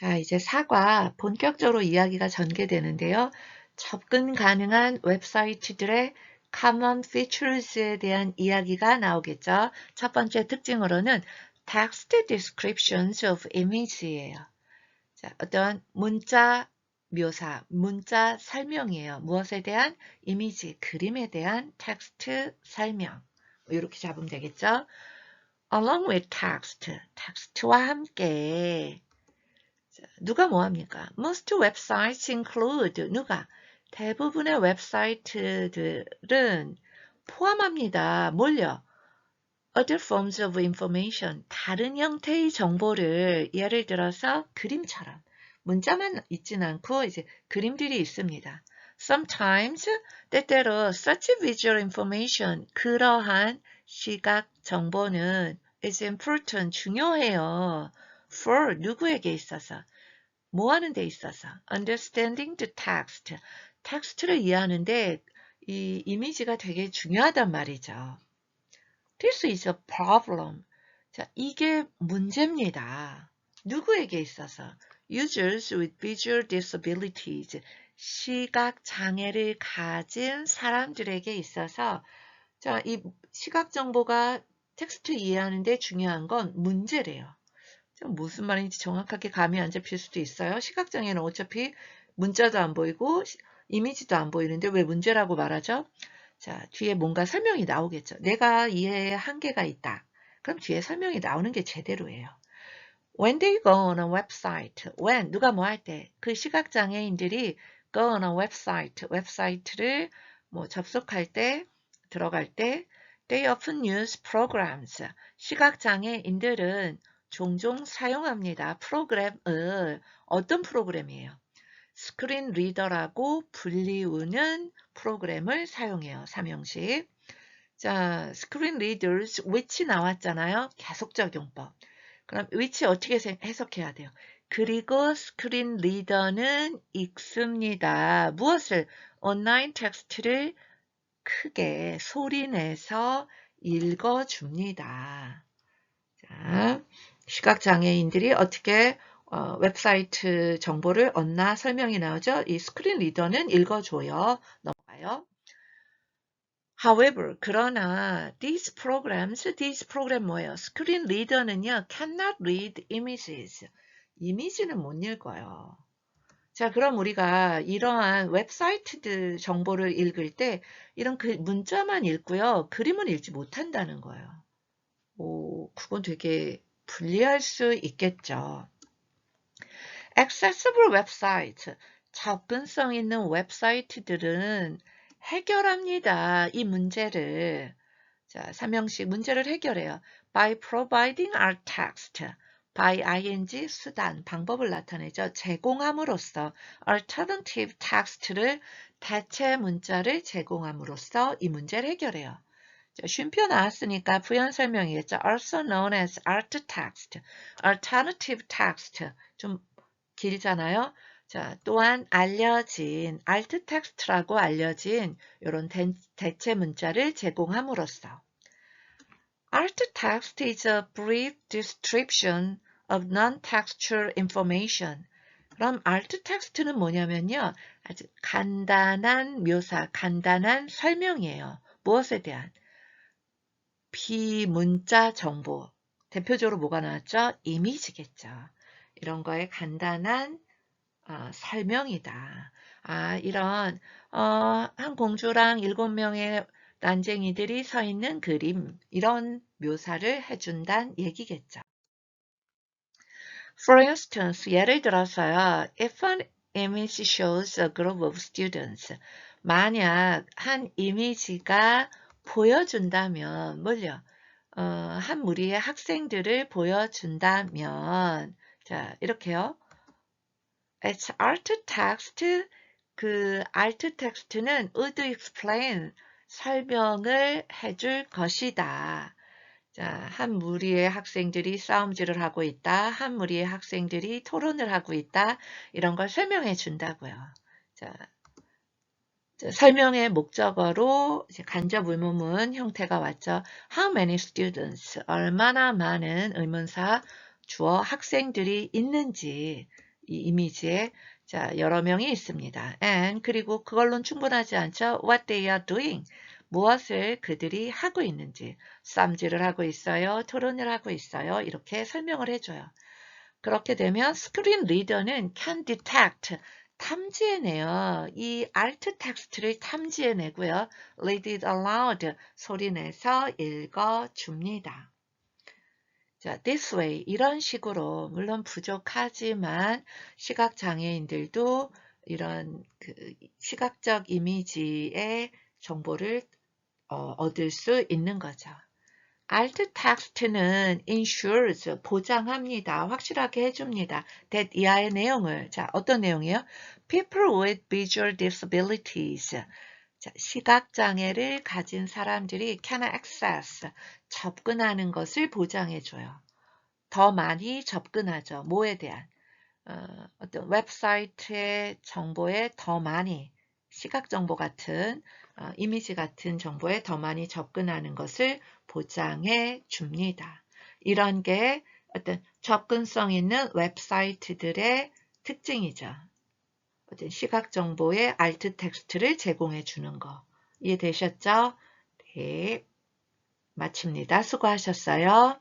자, 이제 사과 본격적으로 이야기가 전개되는데요. 접근 가능한 웹사이트들의 common features에 대한 이야기가 나오겠죠. 첫 번째 특징으로는 text descriptions of image예요. 자, 어떤 문자 묘사, 문자 설명이에요. 무엇에 대한 이미지, 그림에 대한 텍스트 설명. 이렇게 잡으면 되겠죠. along with text, 텍스트와 함께 누가 뭐합니까? Most websites include 누가 대부분의 웹사이트들은 포함합니다. 뭘요? Other forms of information, 다른 형태의 정보를 예를 들어서 그림처럼 문자만 있진 않고 이제 그림들이 있습니다. Sometimes 때때로 such visual information 그러한 시각 정보는 is important 중요해요. For 누구에게 있어서 뭐 하는 데 있어서 understanding the text 텍스트를 이해하는데 이 이미지가 되게 중요하단 말이죠. This is a problem. 자, 이게 문제입니다. 누구에게 있어서 users with visual disabilities 시각 장애를 가진 사람들에게 있어서 자, 이 시각 정보가 텍스트 이해하는데 중요한 건 문제래요. 무슨 말인지 정확하게 감이 안 잡힐 수도 있어요. 시각장애는 어차피 문자도 안 보이고 이미지도 안 보이는데 왜 문제라고 말하죠? 자, 뒤에 뭔가 설명이 나오겠죠. 내가 이해에 한계가 있다. 그럼 뒤에 설명이 나오는 게 제대로예요. When they go on a website, when 누가 뭐 할 때, 그 시각장애인들이 go on a website, 웹사이트를 뭐 접속할 때, 들어갈 때, they often use programs. 시각장애인들은 종종 사용합니다. 프로그램을 어떤 프로그램이에요? 스크린 리더라고 불리우는 프로그램을 사용해요. 삼형식. 자, 스크린 리더스 which 나왔잖아요. 계속 적용법. 그럼 which 어떻게 해석해야 돼요? 그리고 스크린 리더는 읽습니다. 무엇을? 온라인 텍스트를 크게 소리내서 읽어줍니다. 자, 시각장애인들이 어떻게 어, 웹사이트 정보를 얻나 설명이 나오죠. 이 스크린 리더는 읽어줘요. 넘어가요. However, 그러나 these programs, these program 뭐예요? 스크린 리더는요, cannot read images. 이미지는 못 읽어요. 자, 그럼 우리가 이러한 웹사이트들 정보를 읽을 때 이런 그 문자만 읽고요. 그림은 읽지 못한다는 거예요. 오, 그건 되게 불리할 수 있겠죠. accessible 웹사이트, 접근성 있는 웹사이트들은 해결합니다. 이 문제를. 자, 삼형식 문제를 해결해요. by providing our text. by ing 수단, 방법을 나타내죠. 제공함으로써 alternative text를 대체 문자를 제공함으로써 이 문제를 해결해요. 쉼표 나왔으니까 부연 설명이겠죠. also known as alt text, alternative text. 좀 길잖아요. 자, 또한 알려진 alt text라고 알려진 이런 대체 문자를 제공함으로써 alt text is a brief description of non-textual information. 그럼 alt text는 뭐냐면요. 아주 간단한 묘사, 간단한 설명이에요. 무엇에 대한? 비문자 정보. 대표적으로 뭐가 나왔죠? 이미지겠죠. 이런 거에 간단한 어, 설명이다. 아, 이런 어, 한 공주랑 일곱 명의 난쟁이들이 서 있는 그림 이런 묘사를 해준다는 얘기겠죠. For instance, 예를 들어서요. If an image shows a group of students 만약 한 이미지가 보여준다면 뭘요? 어, 한 무리의 학생들을 보여준다면 자 이렇게요. It's alt text 그 alt text는 would explain 설명을 해줄 것이다. 자, 한 무리의 학생들이 싸움질을 하고 있다. 한 무리의 학생들이 토론을 하고 있다. 이런 걸 설명해 준다고요. 자, 설명의 목적어로 간접 의문문 형태가 왔죠. How many students? 얼마나 많은 의문사 주어 학생들이 있는지 이 이미지에 자, 여러 명이 있습니다. and 그리고 그걸로는 충분하지 않죠. what they are doing. 무엇을 그들이 하고 있는지 쌈질을 하고 있어요. 토론을 하고 있어요. 이렇게 설명을 해줘요. 그렇게 되면 스크린 리더는 can detect 탐지해내요. 이 alt 텍스트를 탐지해내고요. read it aloud 소리내서 읽어줍니다. 자, this way 이런 식으로 물론 부족하지만 시각장애인들도 이런 그 시각적 이미지의 정보를 어, 얻을 수 있는 거죠. Alt text는 ensures 보장합니다. 확실하게 해줍니다. that 이하의 내용을 자 어떤 내용이에요? People with visual disabilities 자, 시각장애를 가진 사람들이 can access 접근하는 것을 보장해줘요. 더 많이 접근하죠. 뭐에 대한 어, 어떤 웹사이트의 정보에 더 많이 시각정보 같은 어, 이미지 같은 정보에 더 많이 접근하는 것을 보장해 줍니다. 이런 게 어떤 접근성 있는 웹사이트들의 특징이죠. 어떤 시각 정보의 알트 텍스트를 제공해 주는 거. 이해되셨죠? 네. 마칩니다. 수고하셨어요.